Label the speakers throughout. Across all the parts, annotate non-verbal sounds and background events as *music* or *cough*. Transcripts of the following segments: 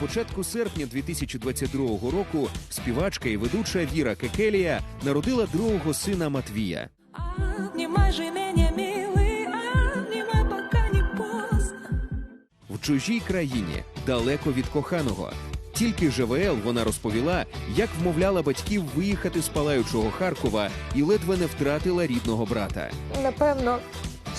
Speaker 1: початку серпня 2022 року співачка і ведуча Віра Кекелія народила другого сина Матвія. В чужій країні, далеко від коханого. Тільки ЖВЛ вона розповіла, як вмовляла батьків виїхати з палаючого Харкова і ледве не втратила рідного брата.
Speaker 2: Напевно,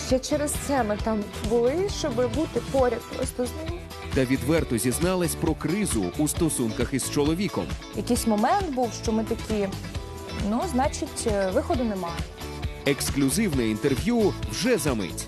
Speaker 2: ще через це ми там були, щоб бути поряд просто з ним.
Speaker 1: Та відверто зізналась про кризу у стосунках із чоловіком.
Speaker 2: Якийсь момент був, що ми такі, ну, значить, е, виходу немає.
Speaker 1: Ексклюзивне інтерв'ю вже за мить.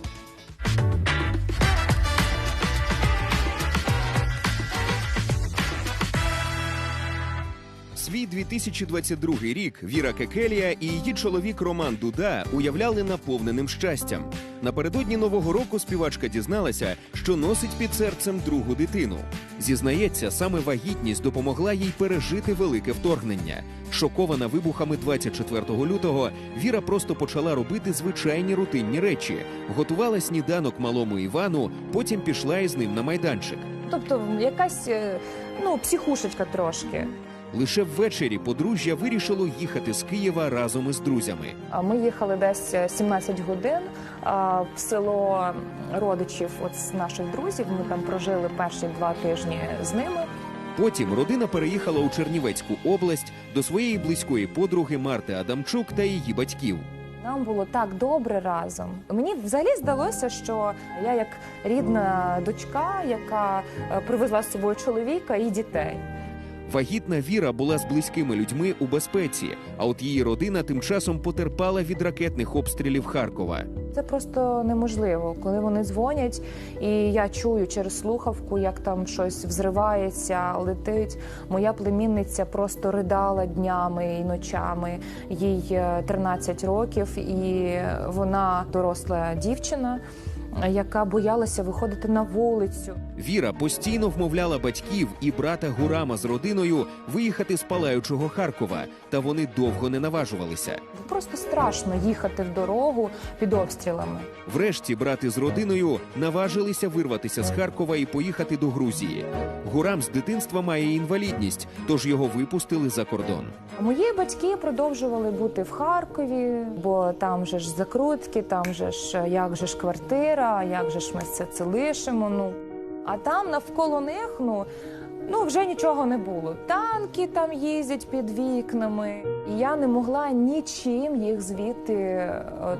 Speaker 1: 2022 рік Віра Кекелія і її чоловік Роман Дуда уявляли наповненим щастям. Напередодні нового року співачка дізналася, що носить під серцем другу дитину. Зізнається, саме вагітність допомогла їй пережити велике вторгнення. Шокована вибухами 24 лютого, Віра просто почала робити звичайні рутинні речі: готувала сніданок малому Івану, потім пішла із ним на майданчик.
Speaker 2: Тобто, якась е, ну, психушечка трошки.
Speaker 1: Лише ввечері подружжя вирішило їхати з Києва разом із друзями.
Speaker 2: Ми їхали десь е, 17 годин в село родичів от з наших друзів. Ми там прожили перші два тижні з ними.
Speaker 1: Потім родина переїхала у Чернівецьку область до своєї близької подруги Марти Адамчук та її батьків.
Speaker 2: Нам було так добре разом. Мені взагалі здалося, що я як рідна дочка, яка е, привезла з собою чоловіка і дітей.
Speaker 1: Вагітна Віра була з близькими людьми у безпеці, а от її родина тим часом потерпала від ракетних обстрілів Харкова.
Speaker 2: Це просто неможливо, коли вони дзвонять, і я чую через слухавку, як там щось взривається, летить. Моя племінниця просто ридала днями і ночами. Їй е, 13 років, і вона доросла дівчина, яка боялася виходити на вулицю.
Speaker 1: Віра постійно вмовляла батьків і брата Гурама з родиною виїхати з палаючого Харкова, та вони довго не наважувалися.
Speaker 2: Просто страшно їхати в дорогу під обстрілами.
Speaker 1: Врешті брати з родиною наважилися вирватися з Харкова і поїхати до Грузії. Гурам з дитинства має інвалідність, тож його випустили за кордон.
Speaker 2: Мої батьки продовжували бути в Харкові, бо там же ж закрутки, там же ж як же ж квартира, як же ж ми все це лишимо. Ну а там навколо них ну. Ну, вже нічого не було. Танки там їздять під вікнами, і я не могла нічим їх звідти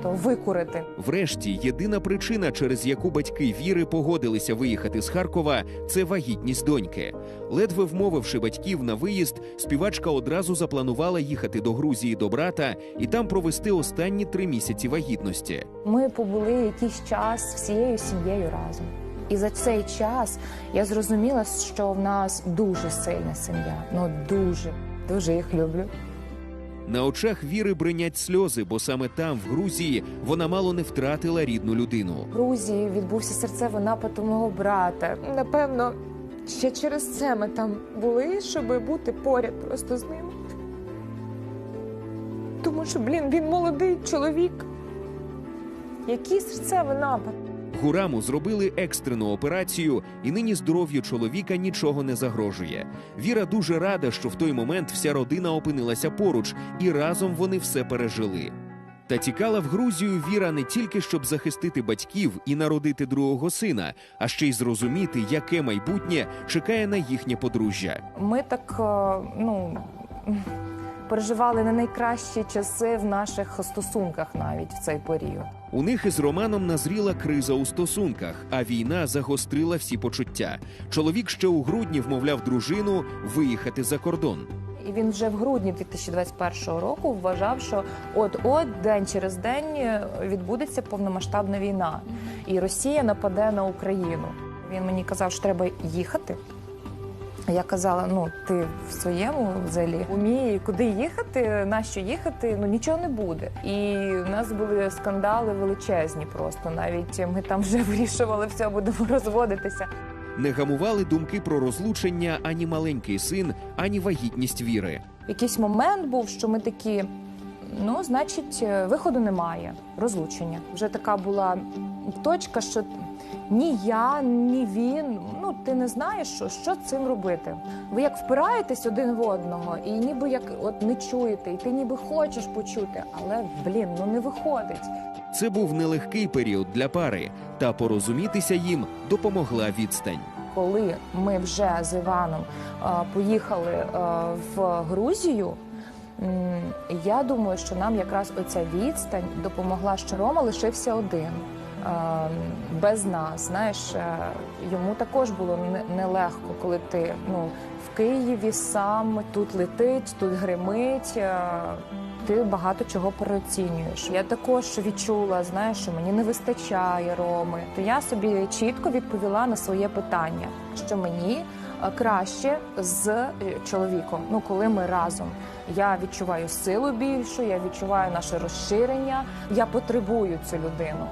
Speaker 2: то, викурити.
Speaker 1: Врешті, єдина причина, через яку батьки Віри погодилися виїхати з Харкова, це вагітність доньки. Ледве вмовивши батьків на виїзд, співачка одразу запланувала їхати до Грузії до брата і там провести останні три місяці вагітності.
Speaker 2: Ми побули якийсь час всією сім'єю разом. І за цей час я зрозуміла, що в нас дуже сильна сім'я. Ну дуже, дуже їх люблю.
Speaker 1: На очах Віри бринять сльози, бо саме там, в Грузії, вона мало не втратила рідну людину.
Speaker 2: В Грузії відбувся серцевий напад у мого брата. Напевно, ще через це ми там були, щоб бути поряд просто з ним. Тому що, блін, він молодий чоловік. Який серцевий напад?
Speaker 1: Гураму зробили екстрену операцію, і нині здоров'ю чоловіка нічого не загрожує. Віра дуже рада, що в той момент вся родина опинилася поруч, і разом вони все пережили. Та тікала в Грузію Віра не тільки щоб захистити батьків і народити другого сина, а ще й зрозуміти, яке майбутнє чекає на їхнє подружжя.
Speaker 2: Ми так е, ну переживали не найкращі часи в наших стосунках навіть в цей період.
Speaker 1: У них із Романом назріла криза у стосунках, а війна загострила всі почуття. Чоловік ще у грудні вмовляв дружину виїхати за кордон.
Speaker 2: І він вже в грудні 2021 року вважав, що от-от день через день е, відбудеться повномасштабна війна, і Росія нападе на Україну. Він мені казав, що треба їхати. Я казала: ну ти в своєму взагалі уміє, куди їхати, на що їхати, ну нічого не буде. І у нас були скандали величезні. Просто навіть ми там вже *laughs* вирішували все, будемо розводитися.
Speaker 1: Не гамували думки про розлучення ані маленький син, ані вагітність віри.
Speaker 2: Якийсь момент був, що ми такі. Ну, значить, е, виходу немає, розлучення. Вже така була точка, що ні я, ні він. Ну ти не знаєш, що, що цим робити. Ви як впираєтесь один в одного, і ніби як от не чуєте, і ти ніби хочеш почути, але блін, ну не виходить.
Speaker 1: Це був нелегкий період для пари, та порозумітися їм допомогла відстань.
Speaker 2: коли ми вже з Іваном е, поїхали е, в Грузію. Я думаю, що нам якраз оця відстань допомогла, що Рома лишився один без нас. Знаєш, е, йому також було нелегко, коли ти ну в Києві сам тут летить, тут гримить. е, Ти багато чого переоцінюєш. Я також відчула, знаєш, що мені не вистачає Роми. То я собі чітко відповіла на своє питання, що мені е, краще з чоловіком. Ну, коли ми разом. Я відчуваю силу більшу, я відчуваю наше розширення. Я потребую цю людину.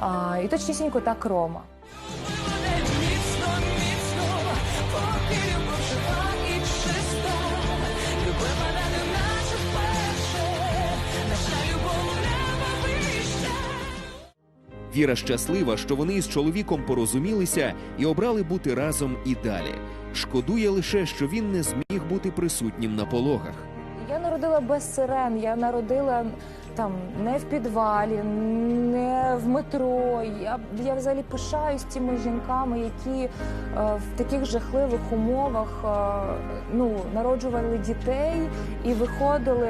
Speaker 2: А, і точнісінько так Рома.
Speaker 1: Віра щаслива, що вони із чоловіком порозумілися і обрали бути разом і далі. Шкодує лише, що він не зміг бути присутнім на пологах.
Speaker 2: Я народила без сирен, я народила там не в підвалі, не в метро. Я, я взагалі пишаюсь цими жінками, які е, в таких жахливих умовах е, ну, народжували дітей і виходили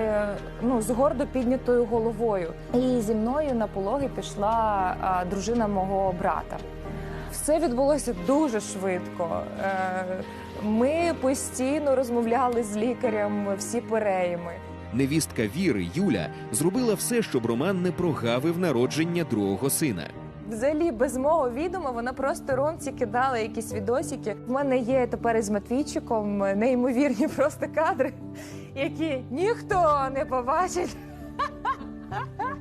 Speaker 2: ну, з гордо піднятою головою. І зі мною на пологи пішла е, дружина мого брата. Все відбулося дуже швидко. Е, Ми постійно розмовляли з лікарем всі перейми.
Speaker 1: Невістка Віри Юля зробила все, щоб Роман не прогавив народження другого сина.
Speaker 2: Взагалі, без мого відома, вона просто ромці кидала якісь відосики. В мене є тепер із Матвійчиком неймовірні просто кадри, які ніхто не побачить. *laughs*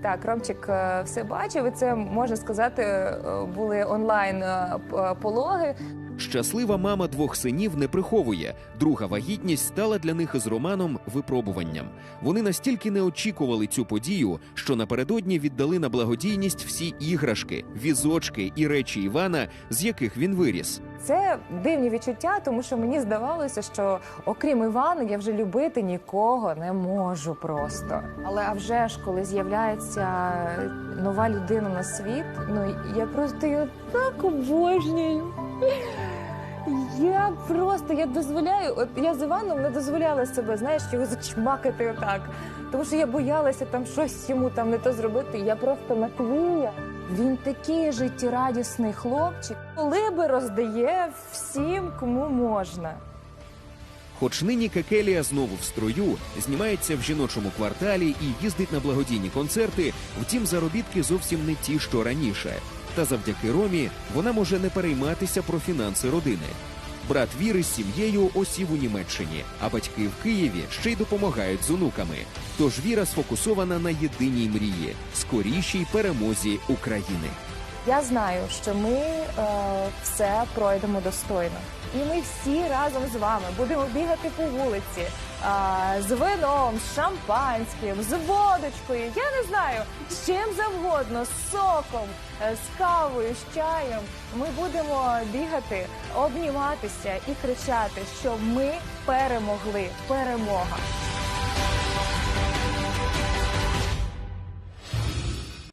Speaker 2: Так, Ромчик е, все бачив, і це можна сказати, е, були онлайн е, пологи.
Speaker 1: Щаслива мама двох синів не приховує. Друга вагітність стала для них із Романом випробуванням. Вони настільки не очікували цю подію, що напередодні віддали на благодійність всі іграшки, візочки і речі Івана, з яких він виріс.
Speaker 2: Це дивні відчуття, тому що мені здавалося, що окрім Івана, я вже любити нікого не можу просто. Але а вже ж, коли з'являється нова людина на світ, ну я просто його так обожнюю. Я просто я дозволяю, от я з Іваном не дозволяла себе, знаєш, його зачмакати отак. Тому що я боялася там щось йому там не то зробити. Я просто Матвія. Він такий життєрадісний хлопчик, коли би роздає всім, кому можна.
Speaker 1: Хоч нині Кекелія знову в строю, знімається в жіночому кварталі і їздить на благодійні концерти, втім заробітки зовсім не ті, що раніше. Та завдяки Ромі вона може не перейматися про фінанси родини. Брат Віри з сім'єю осів у Німеччині, а батьки в Києві ще й допомагають з онуками. Тож Віра сфокусована на єдиній мрії скорішій перемозі України.
Speaker 2: Я знаю, що ми е, все пройдемо достойно. І ми всі разом з вами будемо бігати по вулиці е, з вином, з шампанським, з водочкою. Я не знаю, з чим завгодно, з соком, е, з кавою, з чаєм. Ми будемо бігати, обніматися і кричати, що ми перемогли. Перемога.